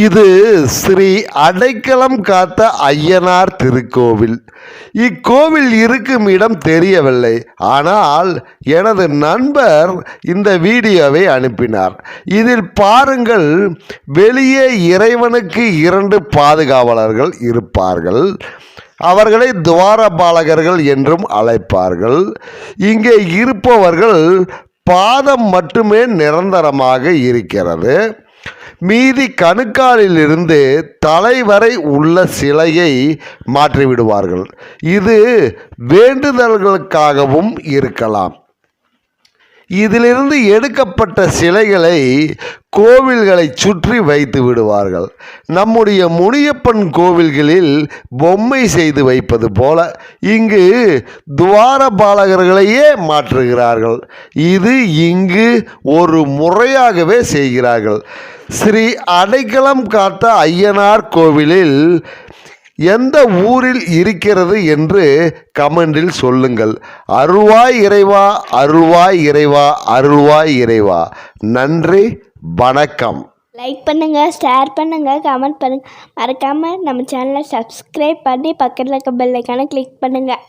இது ஸ்ரீ அடைக்கலம் காத்த ஐயனார் திருக்கோவில். இக்கோவில் இருக்கும் இடம் தெரியவில்லை. ஆனால் எனது நண்பர் இந்த வீடியோவை அனுப்பினார். இதில் பாருங்கள் வெளியே இறைவனுக்கு இரண்டு பாதுகாவலர்கள் இருப்பார்கள். அவர்களை துவாரபாலகர்கள் என்றும் அழைப்பார்கள். இங்கே இருப்பவர்கள் பாதம் மட்டுமே நிரந்தரமாக இருக்கிறது. மீதி கணுக்காலிலிருந்து தலைவரை உள்ள சிலையை மாற்றிவிடுவார்கள். இது வேண்டுதல்களுக்காகவும் இருக்கலாம். இதிலிருந்து எடுக்கப்பட்ட சிலைகளை கோவில்களை சுற்றி வைத்து விடுவார்கள். நம்முடைய முனியப்பன் கோவில்களில் பொம்மை செய்து வைப்பது போல இங்கு துவாரபாலகர்களையே மாற்றுகிறார்கள். இது இங்கு ஒரு முறையாகவே செய்கிறார்கள். ஸ்ரீ அடைக்கலம் காத்த ஐயனார் கோவிலில் எந்த ஊரில் இருக்கிறது என்று கமெண்டில் சொல்லுங்கள். அருள்வாய் இறைவா அருள்வாய் இறைவா அருள்வாய் இறைவா. நன்றி வணக்கம். லைக் பண்ணுங்கள் ஷேர் பண்ணுங்கள் கமெண்ட் பண்ணுங்கள் மறக்காமல் நம்ம சேனலை சப்ஸ்கிரைப் பண்ணி பக்கத்தில் இருக்க பெல்லைக்கான கிளிக் பண்ணுங்கள்